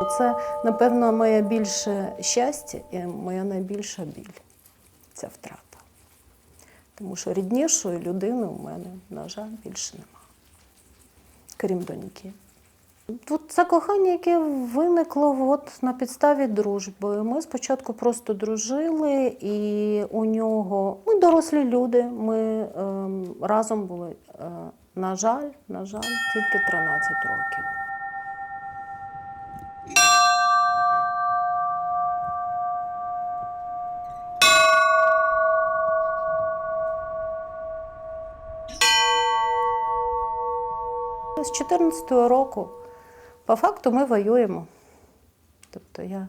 Оце, напевно, моє більше щастя і моя найбільша біль ця втрата. Тому що ріднішої людини у мене, на жаль, більше нема, крім доньки. Тут це кохання, яке виникло от на підставі дружби. Ми спочатку просто дружили, і у нього ми дорослі люди. Ми ем, разом були. Е, на жаль, на жаль, тільки 13 років. З 14 року, по факту, ми воюємо. Тобто я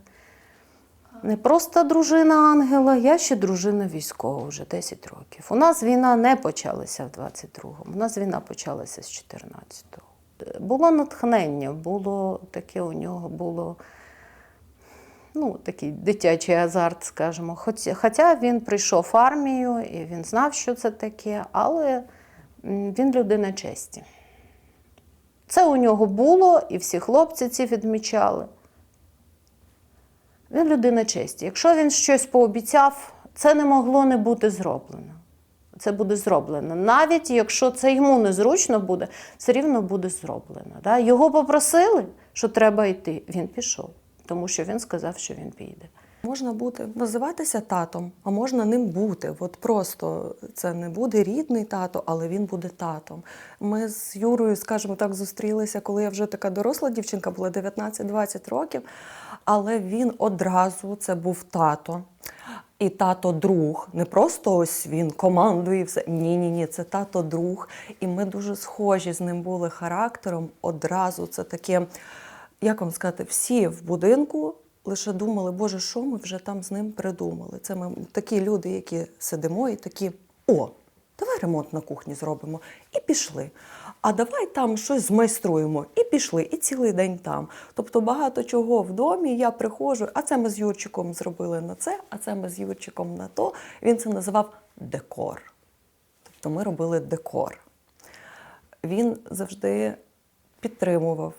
не просто дружина ангела, я ще дружина військова вже 10 років. У нас війна не почалася в 22-му, у нас війна почалася з 14-го. Було натхнення, було таке у нього було ну, такий дитячий азарт, скажімо. Хоча він прийшов в армію і він знав, що це таке, але він людина честі. Це у нього було, і всі хлопці ці відмічали. Він людина честі. Якщо він щось пообіцяв, це не могло не бути зроблено. Це буде зроблено. Навіть якщо це йому незручно буде, все рівно буде зроблено. Його попросили, що треба йти. Він пішов, тому що він сказав, що він піде. Можна бути називатися татом, а можна ним бути. От просто це не буде рідний тато, але він буде татом. Ми з Юрою, скажімо так, зустрілися, коли я вже така доросла дівчинка, була 19-20 років. Але він одразу це був тато. І тато друг. Не просто ось він командує все. Ні, ні, ні, це тато друг. І ми дуже схожі з ним були характером. Одразу це таке, як вам сказати, всі в будинку лише думали, Боже, що ми вже там з ним придумали. Це ми такі люди, які сидимо і такі, о, давай ремонт на кухні зробимо. І пішли. А давай там щось змайструємо. І пішли, і цілий день там. Тобто багато чого в домі я приходжу, а це ми з Юрчиком зробили на це, а це ми з Юрчиком на то. Він це називав декор. Тобто ми робили декор. Він завжди підтримував.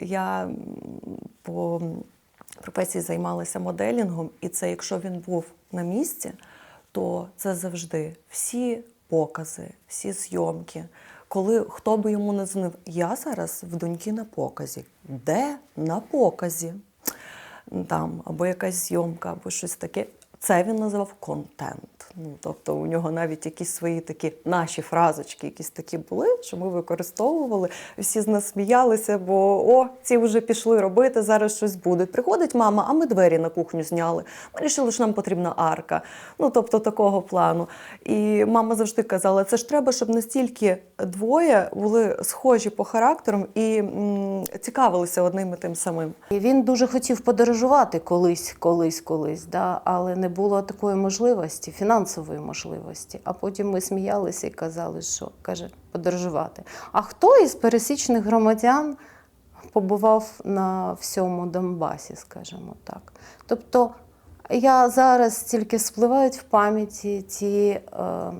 Я по професії займалася моделінгом, і це, якщо він був на місці, то це завжди всі покази, всі зйомки. Коли хто би йому не дзвонив, я зараз в доньки на показі. Де на показі? Там, або якась зйомка, або щось таке. Це він називав контент. Ну, тобто у нього навіть якісь свої такі наші фразочки, якісь такі були, що ми використовували. Всі з нас сміялися, бо о, ці вже пішли робити, зараз щось буде. Приходить мама, а ми двері на кухню зняли. Ми вирішили, що нам потрібна арка. Ну, тобто такого плану. І мама завжди казала, це ж треба, щоб настільки двоє були схожі по характерам і м, цікавилися одним і тим самим. І він дуже хотів подорожувати колись, колись, колись, да? але не було такої можливості, фінансової можливості. А потім ми сміялися і казали, що каже, подорожувати. А хто із пересічних громадян побував на всьому Донбасі, скажімо так? Тобто я зараз тільки спливають в пам'яті ті. Е,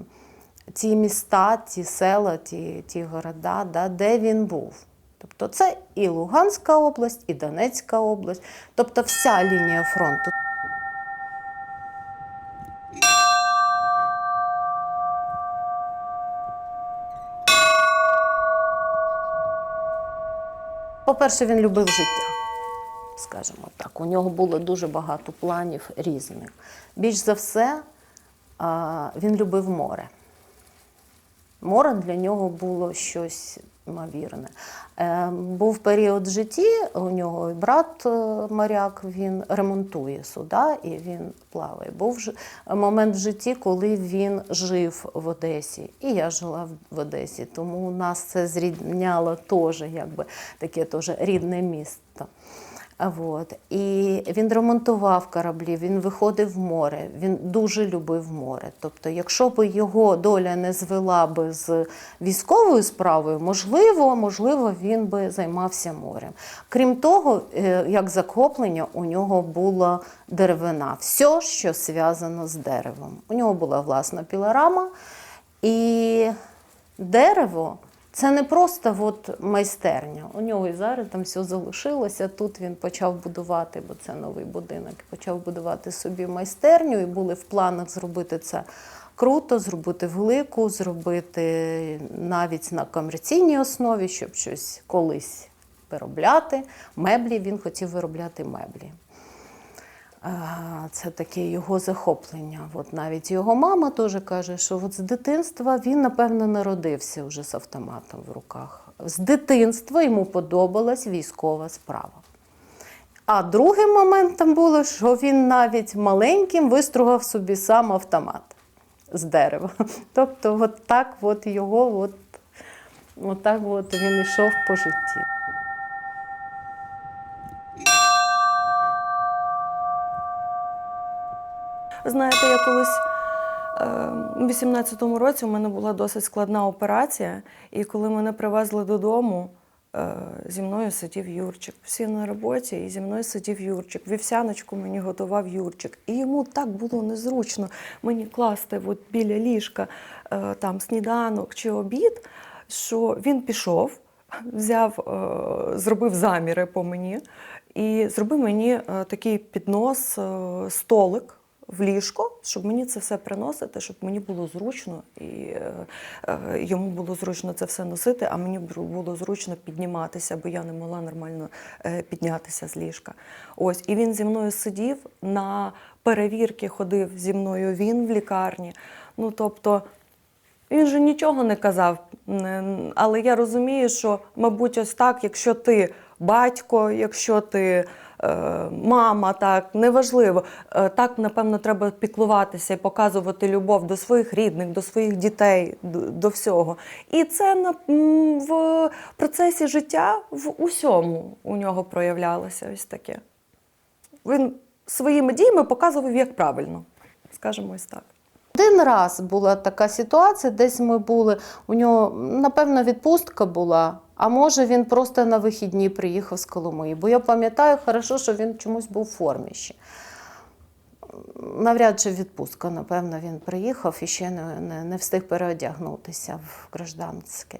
ті міста, ті села, ті, ті города, да, де він був. Тобто це і Луганська область, і Донецька область, тобто вся лінія фронту. По-перше, він любив життя, скажімо так. У нього було дуже багато планів різних. Більш за все, він любив море. Море для нього було щось ймовірне. Е, був період в житті, у нього і брат е, моряк, він ремонтує суда і він плаває. Був момент в житті, коли він жив в Одесі, і я жила в- Одесі. Тому нас це зрівняло теж, якби таке теж рідне місто. А Вот. І він ремонтував кораблі, він виходив в море, він дуже любив море. Тобто, якщо б його доля не звела би з військовою справою, можливо, можливо, він би займався морем. Крім того, е, як захоплення, у нього була деревина, все, що зв'язано з деревом. У нього була власна пілорама, і дерево Це не просто от майстерня. У нього і зараз там все залишилося. Тут він почав будувати, бо це новий будинок. Почав будувати собі майстерню, і були в планах зробити це круто, зробити велику, зробити навіть на комерційній основі, щоб щось колись виробляти. Меблі він хотів виробляти меблі. Це таке його захоплення. От навіть його мама теж каже, що от з дитинства він, напевно, народився вже з автоматом в руках. З дитинства йому подобалась військова справа. А другим моментом було, що він навіть маленьким вистругав собі сам автомат з дерева. Тобто, от так от його, от, от так от він йшов по житті. Знаєте, я колись е, у 18-му році у мене була досить складна операція, і коли мене привезли додому, е, зі мною сидів Юрчик. Всі на роботі, і зі мною сидів Юрчик. Вівсяночку мені готував Юрчик. І йому так було незручно мені класти от біля ліжка е, там сніданок чи обід, що він пішов, взяв, е, зробив заміри по мені і зробив мені е, такий піднос, е, столик в ліжко, щоб мені це все приносити, щоб мені було зручно і е, е, йому було зручно це все носити, а мені було зручно підніматися, бо я не могла нормально е, піднятися з ліжка. Ось, і він зі мною сидів на перевірки, ходив зі мною він в лікарні. Ну тобто. Він же нічого не казав, але я розумію, що, мабуть, ось так, якщо ти батько, якщо ти е, мама, так неважливо, е, так напевно треба піклуватися і показувати любов до своїх рідних, до своїх дітей, до, всього. І це в процесі життя в усьому у нього проявлялося ось таке. Він своїми діями показував, як правильно, скажімо ось так. Один раз була така ситуація, десь ми були, у нього, напевно, відпустка була, а може він просто на вихідні приїхав з Коломиї. Бо я пам'ятаю хорошо, що він чомусь був в формі ще. Навряд чи відпустка, напевно, він приїхав і ще не, не, не встиг переодягнутися в гражданське.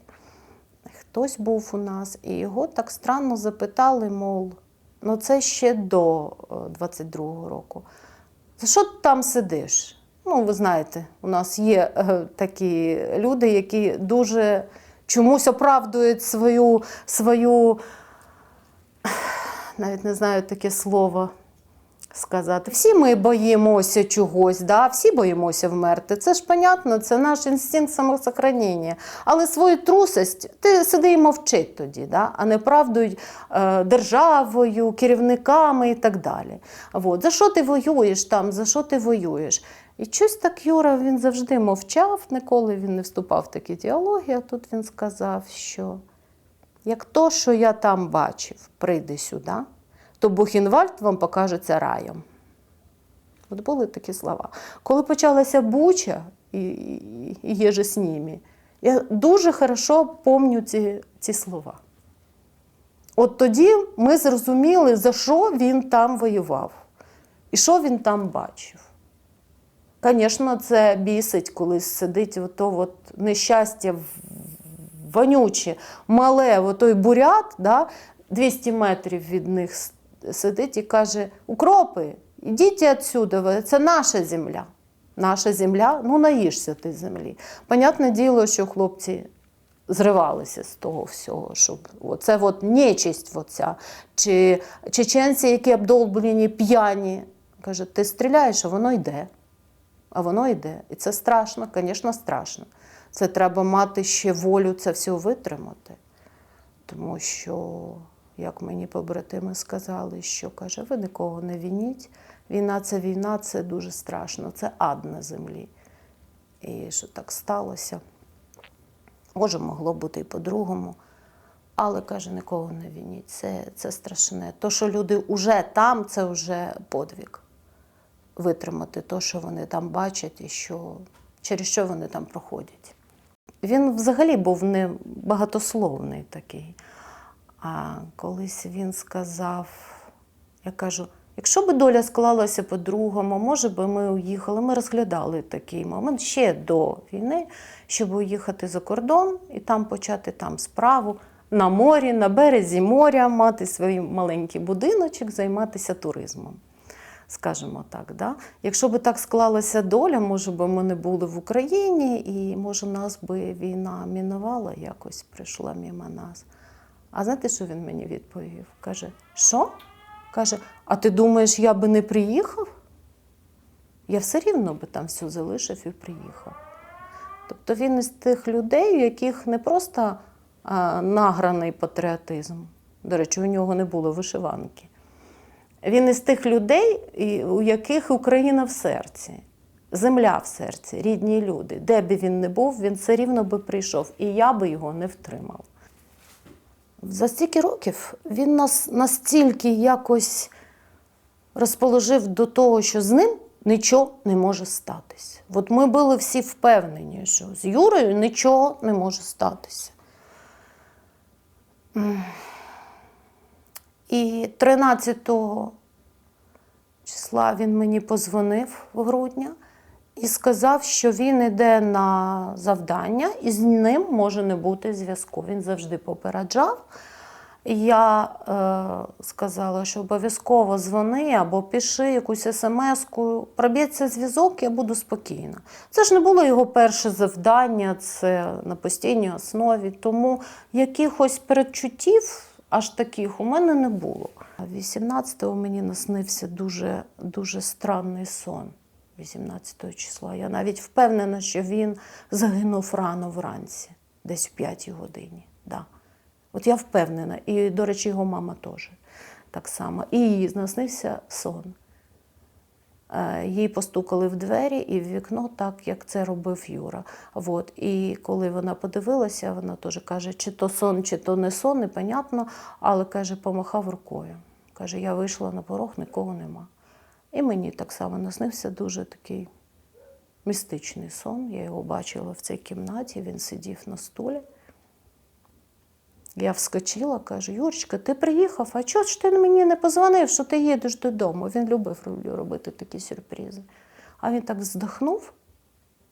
Хтось був у нас, і його так странно запитали, мов, ну це ще до е, 22-го року. За що ти там сидиш? Ну, ви знаєте, у нас є е, такі люди, які дуже чомусь оправдують свою, свою навіть не знаю таке слово сказати. Всі ми боїмося чогось, да? всі боїмося вмерти. Це ж понятно, це наш інстинкт самосохранення. Але свою трусость ти сиди і мовчи тоді, да? а не правдуй е, державою, керівниками і так далі. От. За що ти воюєш там? За що ти воюєш? І щось так Юра він завжди мовчав, ніколи він не вступав в такі діалоги, а тут він сказав, що як то, що я там бачив, прийде сюди, то Бухенвальд вам покажеться раєм. От були такі слова. Коли почалася Буча і, і, і є же ними, я дуже хорошо пам'ятаю ці, ці слова. От тоді ми зрозуміли, за що він там воював і що він там бачив. Звісно, це бісить, коли сидить ото от нещастя вонюче, мале, отой бурят, да, 200 метрів від них сидить і каже: Укропи, ідіть відсюди, це наша земля. Наша земля, ну наїшся ти землі. Понятне діло, що хлопці зривалися з того всього, щоб оце от нечисть, оця. чи чеченці, які обдолблені, п'яні. Каже, ти стріляєш, а воно йде. А воно йде. І це страшно, звісно, страшно. Це треба мати ще волю це все витримати. Тому що, як мені побратими сказали, що каже, ви нікого не вініть. Війна це війна, це дуже страшно, це ад на землі. І що так сталося. Може, могло бути і по-другому. Але каже, нікого не вініть. Це, це страшне. То, що люди вже там, це вже подвиг. Витримати те, що вони там бачать, і що, через що вони там проходять. Він взагалі був не багатословний такий. А колись він сказав: я кажу, Якщо би доля склалася по-другому, може би ми уїхали. Ми розглядали такий момент ще до війни, щоб уїхати за кордон і там почати там справу на морі, на березі моря, мати свій маленький будиночок, займатися туризмом. Скажімо так, да? якщо би так склалася доля, може би ми не були в Україні, і може нас би війна мінувала якось, прийшла мимо нас. А знаєте, що він мені відповів? Каже, що? Каже, а ти думаєш, я би не приїхав? Я все рівно би там все залишив і приїхав. Тобто він із тих людей, у яких не просто а, награний патріотизм. До речі, у нього не було вишиванки. Він із тих людей, у яких Україна в серці, земля в серці, рідні люди. Де би він не був, він все рівно би прийшов, і я би його не втримав. За стільки років він нас настільки якось розположив до того, що з ним нічого не може статися. От ми були всі впевнені, що з Юрою нічого не може статися. І 13 числа він мені позвонив в грудня і сказав, що він йде на завдання, і з ним може не бути зв'язку. Він завжди попереджав. Я е, сказала, що обов'язково дзвони або пиши якусь смс-ку, проб'ється зв'язок, я буду спокійна. Це ж не було його перше завдання, це на постійній основі, тому якихось передчуттів аж таких у мене не було. 18-го мені наснився дуже, дуже странний сон. 18 числа. Я навіть впевнена, що він загинув рано вранці, десь в 5 годині. Да. От я впевнена, і, до речі, його мама теж так само. І їй наснився сон. Е, Їй постукали в двері і в вікно, так як це робив Юра. От. І коли вона подивилася, вона теж каже, чи то сон, чи то не сон, непонятно, але каже, помахав рукою. Каже, я вийшла на порог, нікого нема. І мені так само наснився дуже такий містичний сон. Я його бачила в цій кімнаті, він сидів на стулі. Я вскочила, кажу, Юрчика, ти приїхав, а чого ж ти мені не позвонив, що ти їдеш додому? Він любив робити такі сюрпризи. А він так вздохнув,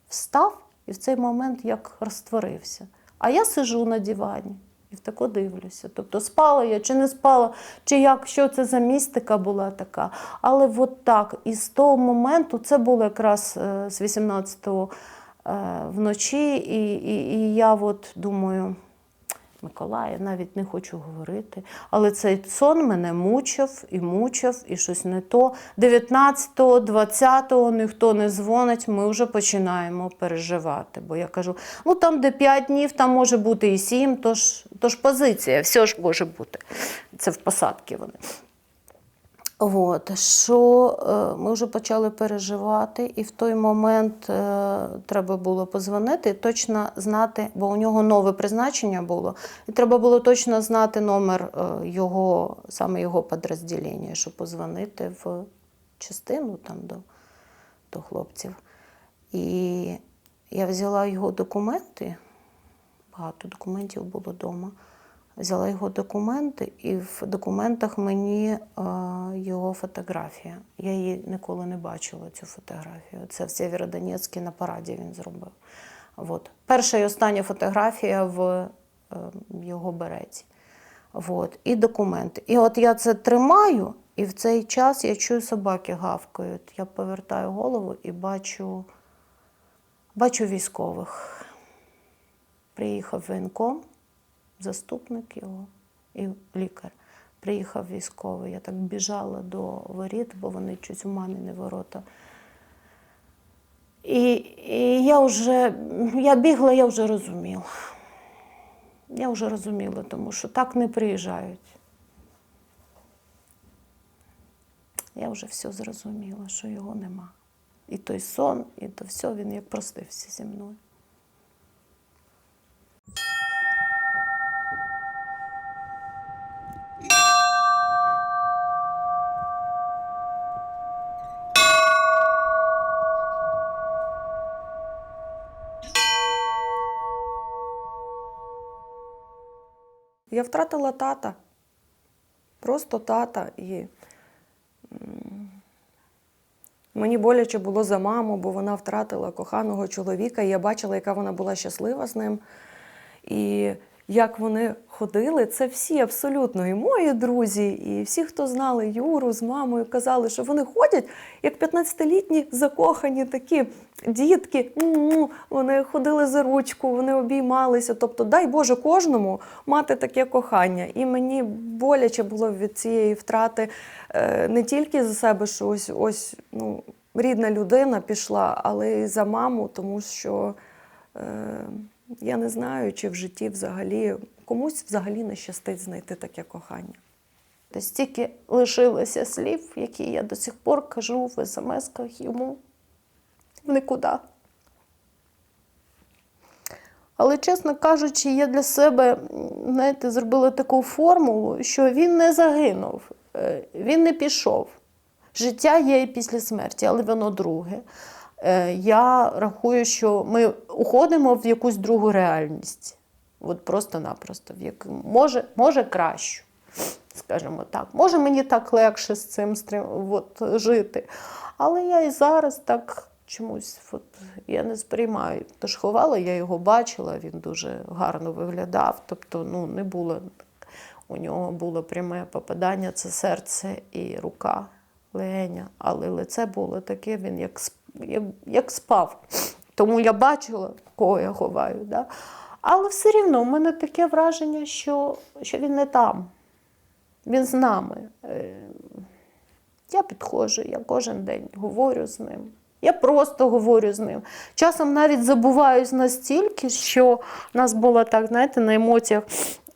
встав і в цей момент як розтворився. А я сижу на дивані і в тако дивлюся. Тобто спала я чи не спала, чи як, що це за містика була така. Але от так, і з того моменту, це було якраз е, з 18-го е, вночі, і, і, і я от думаю. Миколая, я навіть не хочу говорити. Але цей сон мене мучив і мучив, і щось не то. 19-го, 20-го ніхто не дзвонить, ми вже починаємо переживати. Бо я кажу, ну там, де 5 днів, там може бути і 7, тож, тож позиція, все ж може бути. Це в посадки вони. От, що е, ми вже почали переживати, і в той момент е, треба було позвонити, точно знати, бо у нього нове призначення було, і треба було точно знати номер е, його, саме його підрозділення, щоб позвонити в частину там до, до хлопців. І я взяла його документи, багато документів було вдома. Взяла його документи, і в документах мені е, його фотографія. Я її ніколи не бачила, цю фотографію. Це в Сєвєродонецьку на параді він зробив. От. Перша і остання фотографія в е, його береті. От. І документи. І от я це тримаю, і в цей час я чую собаки гавкають. Я повертаю голову і бачу, бачу військових. Приїхав воєнком, заступник його і лікар. Приїхав військовий. Я так біжала до воріт, бо вони щось у маміни ворота. І, і я вже я бігла, я вже розуміла. Я вже розуміла, тому що так не приїжджають. Я вже все зрозуміла, що його нема. І той сон, і то все, він як простився зі мною. Я втратила тата, просто тата. І мені боляче було за маму, бо вона втратила коханого чоловіка, і я бачила, яка вона була щаслива з ним. І як вони ходили, це всі абсолютно і мої друзі, і всі, хто знали Юру з мамою, казали, що вони ходять як 15-літні закохані такі дітки. Вони ходили за ручку, вони обіймалися. Тобто, дай Боже кожному мати таке кохання. І мені боляче було від цієї втрати е, не тільки за себе, що ось ось ну, рідна людина пішла, але й за маму, тому що. Е, я не знаю, чи в житті взагалі комусь взагалі не щастить знайти таке кохання. Тобто стільки лишилося слів, які я до сих пор кажу в смс-ках йому нікуди. Але, чесно кажучи, я для себе, знаєте, зробила таку формулу, що він не загинув, е, він не пішов. Життя є і після смерті, але воно друге. Е, Я рахую, що ми уходимо в якусь другу реальність. От просто-напросто, в яку може, може кращу, скажімо так. Може, мені так легше з цим от, жити. Але я і зараз так чомусь от, я не сприймаю. Тож ховала, я його бачила, він дуже гарно виглядав. Тобто, ну, не було. У нього було пряме попадання, це серце і рука легеня. Але лице було таке, він як, як, спав. Тому я бачила, кого я ховаю. Да? Але все рівно у мене таке враження, що, що він не там. Він з нами. Е, Я підходжу, я кожен день говорю з ним. Я просто говорю з ним. Часом навіть забуваюсь настільки, що в нас було так, знаєте, на емоціях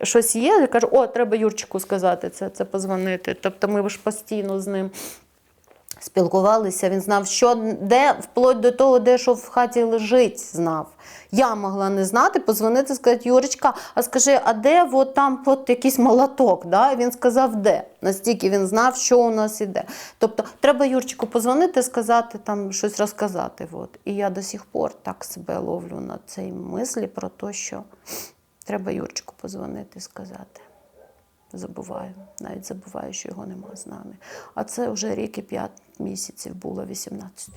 щось є. Я кажу, о, треба Юрчику сказати це, це позвонити. Тобто ми ж постійно з ним спілкувалися. Він знав, що де, вплоть до того, де що в хаті лежить, знав. Я могла не знати, позвонити, сказати, Юрочка, а скажи, а де от там от якийсь молоток? Да? Він сказав, де. Настільки він знав, що у нас іде. Тобто, треба Юрчику позвонити, сказати, там щось розказати. От. І я до сих пор так себе ловлю на цій мислі про те, що треба Юрчику позвонити, сказати. Забуваю, навіть забуваю, що його нема з нами. А це вже рік і п'ять місяців було 18.